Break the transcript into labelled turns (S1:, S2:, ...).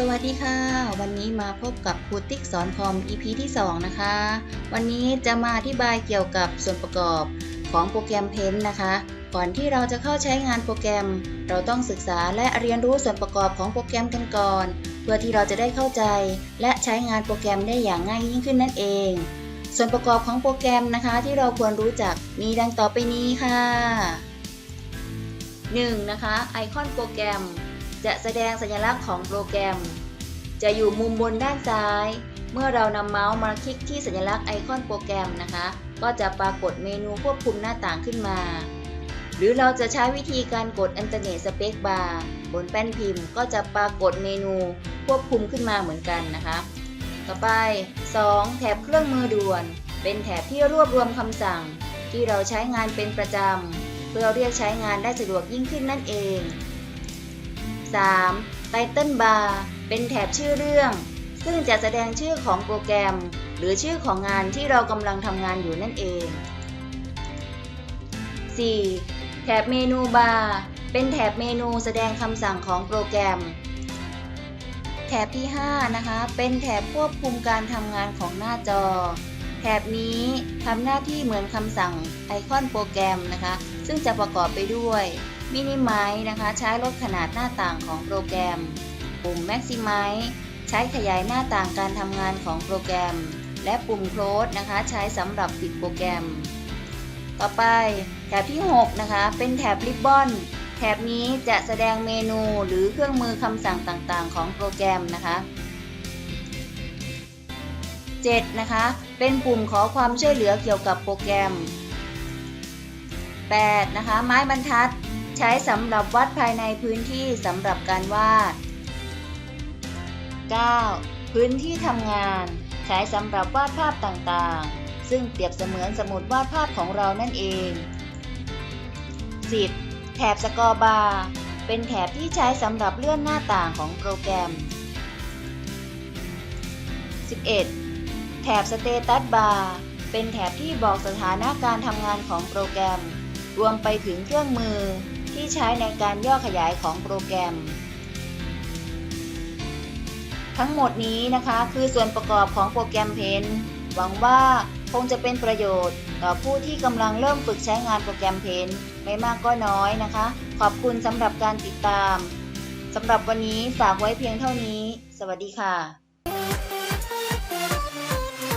S1: สวัสดีค่ะ วันนี้มาพบกับครูติ๊กสอนคอม EP ที่ 2 นะคะ วันนี้จะมาอธิบายเกี่ยวกับส่วนประกอบของโปรแกรมเพนนะคะ ก่อนที่เราจะเข้าใช้งานโปรแกรม เราต้องศึกษาและเรียนรู้ส่วนประกอบของโปรแกรมกันก่อน เพื่อที่เราจะได้เข้าใจ และใช้งานโปรแกรมได้อย่างง่ายยิ่งขึ้นนั่นเอง ส่วนประกอบของโปรแกรมนะคะ ที่เราควรรู้จักมีดังต่อไปนี้ค่ะ 1. นะคะไอคอนโปรแกรม จะแสดงสัญลักษณ์ของโปรแกรม จะอยู่มุมบนด้านซ้าย เมื่อเรานำเมาส์มาคลิกที่สัญลักษณ์ไอคอนโปรแกรมนะคะ ก็จะปรากฏเมนูควบคุมหน้าต่างขึ้นมา หรือเราจะใช้วิธีการกด Internet Space Bar บนแป้นพิมพ์ ก็จะปรากฏเมนูควบคุมขึ้นมาเหมือนกันนะคะ ต่อไป 2. แถบเครื่องมือด่วน เป็นแถบที่รวบรวมคำสั่ง ที่เราใช้งานเป็นประจำ เพื่อเรียกใช้งานได้สะดวกยิ่งขึ้นนั่นเอง 3. Title Bar เป็นแถบชื่อเรื่อง ซึ่งจะแสดงชื่อของโปรแกรม หรือชื่อของงานที่เรากำลังทำงานอยู่นั่นเอง 4. แถบเมนูบาร์เป็นแถบเมนูแสดงคำสั่งของโปรแกรม แถบที่ 5 นะคะ เป็นแถบควบคุมการทำงานของหน้าจอ แถบนี้ทำหน้าที่เหมือนคำสั่งไอคอนโปรแกรมนะคะ ซึ่งจะประกอบไปด้วย มินิไม e นะคะใช้ลดขนาดหน้าต่างของโปรแกรม ปุ่ม Maximize ใช้ขยายหน้าต่างการทำงานของโปรแกรม และปุ่ม Close นะคะใช้สำหรับปิดโปรแกรม ต่อไปแถบที่ 6 นะคะ เป็นแถบ Ribbon แถบนี้จะแสดงเมนูหรือเครื่องมือคำสั่งต่างๆ ของโปรแกรมนะคะ 7. นะคะ เป็นปุ่มขอความช่วยเหลือเกี่ยวกับโปรแกรม 8. นะคะ ไม้บรรทัด ใช้สำหรับวัดภายในพื้นที่สำหรับการวาด 9. พื้นที่ทำงาน ใช้สำหรับวาดภาพต่างๆ ซึ่งเปรียบเสมือนสมุดวาดภาพของเรานั่นเอง 10. แถบสกอร์บาร์เป็นแถบที่ใช้สำหรับเลื่อนหน้าต่างของโปรแกรม 11. แถบสเตตัสบาร์เป็นแถบที่บอกสถานะการทำงานของโปรแกรม รวมไปถึงเครื่องมือ ที่ใช้ในการย่อขยายของโปรแกรม ทั้งหมดนี้นะคะคือส่วนประกอบของโปรแกรมเพนหวังว่าคงจะเป็นประโยชน์ต่อผู้ที่กำลังเริ่มฝึกใช้งานโปรแกรมเพนไม่มากก็น้อยนะคะ ขอบคุณสำหรับการติดตามสำหรับวันนี้ฝากไว้เพียงเท่านี้ สวัสดีค่ะ